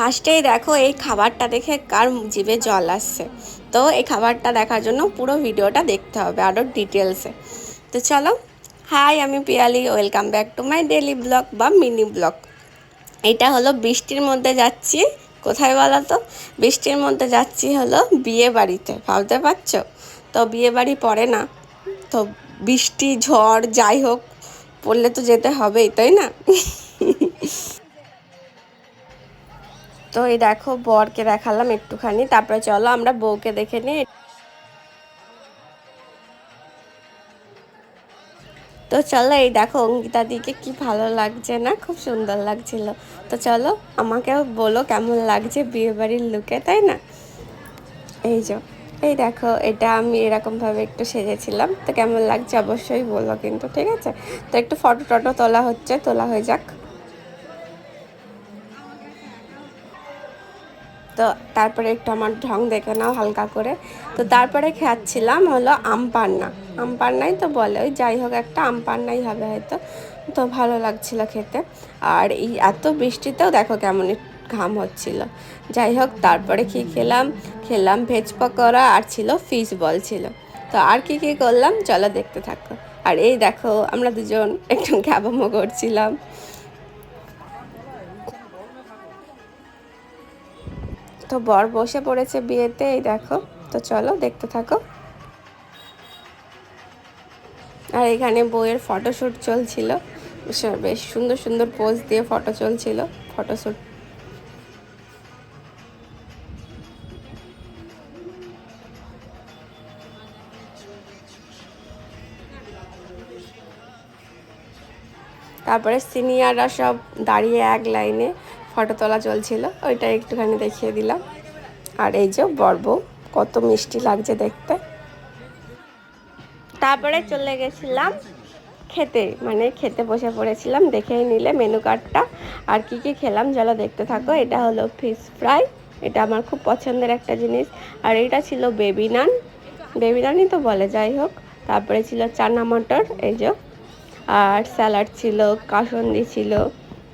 ফার্স্টেই দেখো এই খাবারটা দেখে কার জিভে জল আসছে। তো এই খাবারটা দেখার জন্য পুরো ভিডিওটা দেখতে হবে আরও ডিটেলসে তো চলো, হাই, আমি Piyali, welcome back to my daily blog বা মিনি ব্লগ। এটা হলো বৃষ্টির মধ্যে যাচ্ছি, কোথায় বলো তো? বৃষ্টির মধ্যে যাচ্ছি হলো বিয়ে বাড়িতে, ভাবতে পারছ? তো বিয়ে বাড়ি পড়ে না, তো বৃষ্টি, ঝড়, যাই হোক, পড়লে তো যেতে হবেই, তাই না? তো এই দেখো, বরকে দেখালাম একটুখানি। তারপরে চলো আমরা বউকে দেখে নিই তো চলো, এই দেখো অঙ্কিতা দিকে কি ভালো লাগছে না, খুব সুন্দর লাগছিল। তো চলো, আমাকেও বলো কেমন লাগছে বিয়ে বাড়ির লুকে তাই না? এই যে, এই দেখো, এটা আমি এরকমভাবে একটু সেজেছিলাম। তো কেমন লাগছে অবশ্যই বলো কিন্তু, ঠিক আছে? তো একটু ফটো টটো তোলা হচ্ছে, তোলা হয়ে যাক। তো তারপরে একটু আমার ঢং দেখে নাও হালকা করে। তো তারপরে খাচ্ছিলাম হলো আম পান্না। আম পান্নাই তো বলে, ওই যাই হোক একটা আম পান্নাই হবে হয়তো। তো ভালো লাগছিল খেতে। আর এই এত বৃষ্টিতেও দেখো কেমন ঘাম হচ্ছিল। যাই হোক, তারপরে কি খেলাম? খেলাম ভেজ পকোড়া আর ছিল ফিশ বল ছিল। তো আর কি কি করলাম? চলো দেখতে থাকো। আর এই দেখো, আমরা দুজন একটু ঘ্যাবামো করছিলাম। তো বর বসে পড়েছে বিয়েতে এই দেখো। তো চলো, দেখতে থাকো। আর এখানে বইয়ের ফটোশ্যুট চলছিল। বেশ সুন্দর সুন্দর পোজ দিয়ে ফটো চলছিল ফটোশ্যুট তারপরে সিনিয়ররা সব দাঁড়িয়ে এক লাইনে ফটো তোলা চলছিল, ওইটা একটুখানি দেখিয়ে দিলাম। আর এই যে বর্ব, কত মিষ্টি লাগছে দেখতে। তারপরে চলে গেছিলাম খেতে মানে খেতে বসে পড়েছিলাম দেখেই নিলে মেনু কার্ডটা আর কি কি খেলাম চলো দেখতে থাকো, এটা হলো ফিশ ফ্রাই এটা আমার খুব পছন্দের একটা জিনিস। আর এটা ছিল বেবি নান বেবি নানই তো বলে, যাই হোক। তারপরে ছিল চানা মটর, এই যে। আর স্যালাড ছিল, কাসন্দি ছিল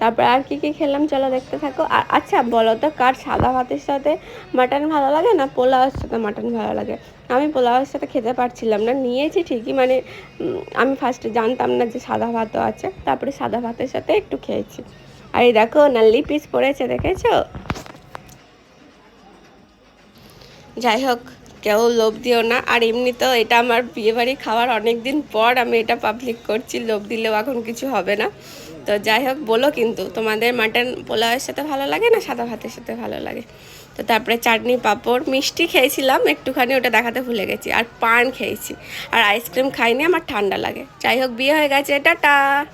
তারপরে আর কি কি খেলাম চলো দেখতে থাকো। আর আচ্ছা বলো তো, কার সাদা ভাতের সাথে মাটন ভালো লাগে না পোলাওয়ের সাথে মাটন ভালো লাগে? আমি পোলাওয়ের সাথে খেতে পারছিলাম না, নিয়েছি ঠিকই মানে আমি ফার্স্টে জানতাম না যে সাদা ভাতও আছে, তারপরে সাদা ভাতের সাথে একটু খেয়েছি। আর এই দেখো, নাল্লি পিস পড়েছে, দেখেছ? যাই হোক, কেউ লোভ দিও না। আর এমনিতেও এটা আমার বিয়েবাড়ি খাওয়ার অনেক দিন পর আমি এটা পাবলিক করছি, লোভ দিলেও এখন কিছু হবে না। তো যাই হোক, বলো কিন্তু, তোমাদের মাটন পোলাওয়ের সাথে ভালো লাগে না সাদা ভাতের সাথে ভালো লাগে? তো তারপরে চাটনি, পাঁপড়, মিষ্টি খেয়েছিলাম, একটুখানি ওটা দেখাতে ভুলে গেছি, আর পান খেয়েছি, আর আইসক্রিম খাইনি, আমার ঠান্ডা লাগে। যাই হোক, বিয়ে হয়ে গেছে, টাটা!